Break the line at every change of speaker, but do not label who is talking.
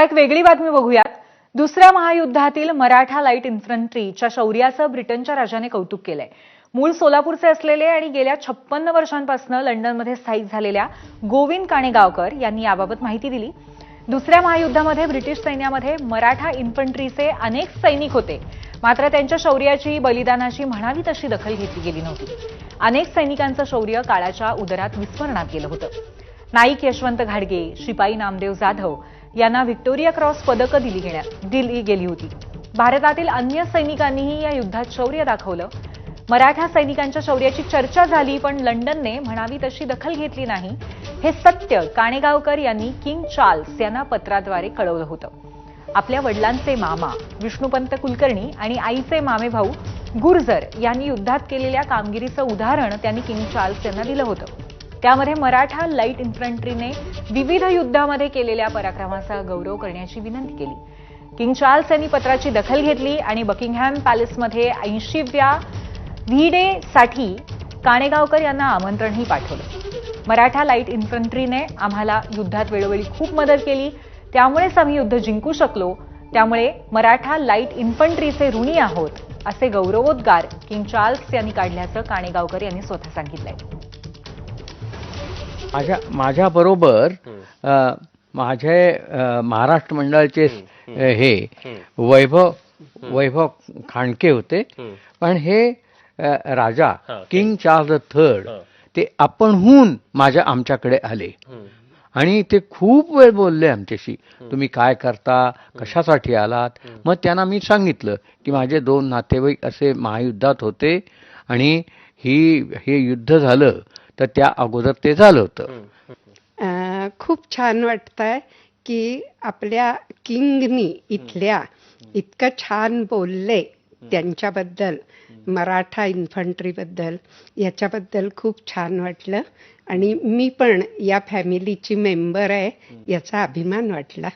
आता एक वेगळी बातमी बघूयात. दुसऱ्या महायुद्धातील मराठा लाइट इन्फंट्रीच्या शौर्याचं ब्रिटनच्या राजाने कौतुक केलंय. मूळ सोलापूरचे असलेले आणि गेल्या छप्पन्न वर्षांपासून लंडनमध्ये स्थायिक झालेल्या गोविंद काणेगावकर यांनी याबाबत माहिती दिली. दुसऱ्या महायुद्धामध्ये ब्रिटिश सैन्यामध्ये मराठा इन्फंट्रीचे अनेक सैनिक होते. मात्र त्यांच्या शौर्याची बलिदानाची म्हणावी तशी दखल घेतली गेली नव्हती. अनेक सैनिकांचं शौर्य काळाच्या उदरात विस्मरणात गेलं होतं. नाईक यशवंत घाडगे शिपाई नामदेव जाधव यांना व्हिक्टोरिया क्रॉस पदकं दिली घेण्यात दिली गेली होती. भारतातील अन्य सैनिकांनीही या युद्धात शौर्य दाखवलं. मराठा सैनिकांच्या शौर्याची चर्चा झाली पण लंडनने म्हणावी तशी दखल घेतली नाही. हे सत्य काणेगावकर यांनी किंग चार्ल्स यांना पत्राद्वारे कळवलं होतं. आपल्या वडिलांचे मामा विष्णुपंत कुलकर्णी आणि आईचे मामे भाऊ गुर्जर यांनी युद्धात केलेल्या कामगिरीचं उदाहरण त्यांनी किंग चार्ल्स यांना दिलं होतं. त्यामध्ये मराठा लाइट इन्फंट्रीने विविध युद्धामध्ये केलेल्या पराक्रमाचा गौरव करण्याची विनंती केली. किंग चार्ल्स यांनी पत्राची दखल घेतली आणि बकिंगहॅम पॅलेसमध्ये ऐंशीव्या व्ही काणेगावकर यांना आमंत्रणही पाठवलं. मराठा लाइट इन्फंट्रीने आम्हाला युद्धात वेळोवेळी खूप मदत केली. त्यामुळेच आम्ही युद्ध जिंकू शकलो. त्यामुळे मराठा लाइट इन्फंट्रीचे ऋणी आहोत असे गौरवोद्गार किंग चार्ल्स यांनी काढल्याचं काणेगावकर यांनी स्वतः सांगितलंय.
माझ्या माझ्या बरोबर माझे महाराष्ट्र मंडळाचे हे वैभव वैभव खांडके होते. पण हे राजा किंग चार्ल्स द थर्ड ते आपणहून माझ्या आमच्याकडे आले. आणि ते खूप वेळ बोलले आमच्याशी. तुम्ही काय करता? कशासाठी आलात? मग त्यांना मी सांगितलं की माझे दोन नातेवाईक असे महायुद्धात होते आणि ही हे युद्ध झालं. तर त्या अगोदर ते झालं होतं.
खूप छान वाटतंय की आपल्या किंगनी इथल्या इतकं छान बोलले त्यांच्याबद्दल मराठा इन्फंट्रीबद्दल. याच्याबद्दल खूप छान वाटलं. आणि मी पण या फॅमिलीची मेंबर आहे याचा अभिमान वाटला.